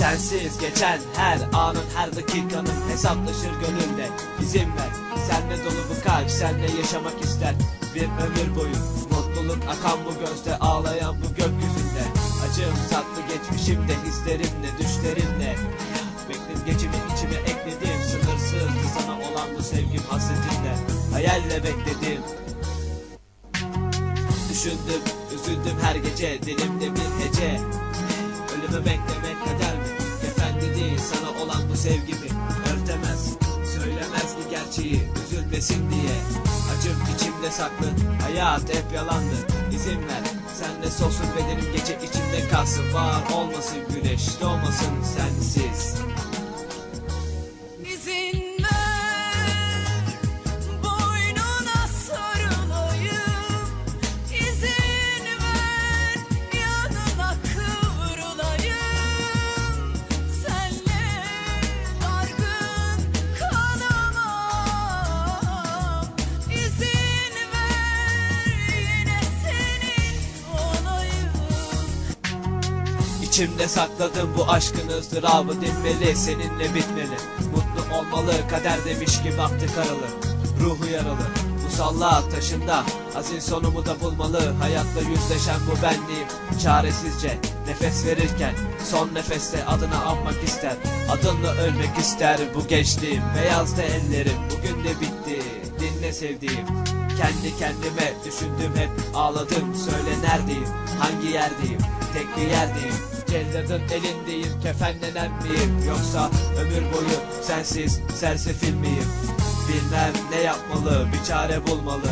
Sensiz geçen her anın her dakikanın hesaplaşır gönülde İzin ver senle dolu bu kalp senle yaşamak ister. Bir ömür boyu mutluluk akan bu gözde ağlayan bu gökyüzünde. Acım saklı geçmişimde hislerimle düşlerimle. Bekledim geçimi içime ekledim. Sınırsızdı sana olan bu sevgim hasretimle. Hayalle bekledim. Düşündüm, üzüldüm her gece Dilimde bir hece. Ölümü beklemek sana olan bu sevgimi Örtemez, söylemez bu gerçeği Üzülmesin diye. Acım içimde saklı, hayat hep yalandı. İzin ver, senle solsun bedenim Gece içimde kalsın, var olmasın güneş Doğmasın sensiz İçimde sakladım bu aşkın ızdırabı dinmeli seninle bitmeli. Mutlu olmalı kader demiş gibi baktı karalı. Ruhu yaralı musallat taşında. Azin sonumu da bulmalı Hayatla yüzleşen bu benliğim. Çaresizce nefes verirken Son nefeste adını anmak ister. Adınla ölmek ister bu gençliğim. Beyazdı ellerim bugün de bitti. Dinle sevdiğim. Kendi kendime düşündüm hep ağladım Söyle neredeyim? Hangi yerdeyim? Tek bir yerdeyim Celladın elindeyim kefenlenen miyim? Yoksa ömür boyu sensiz sersefil miyim? Bilmem ne yapmalı bir çare bulmalı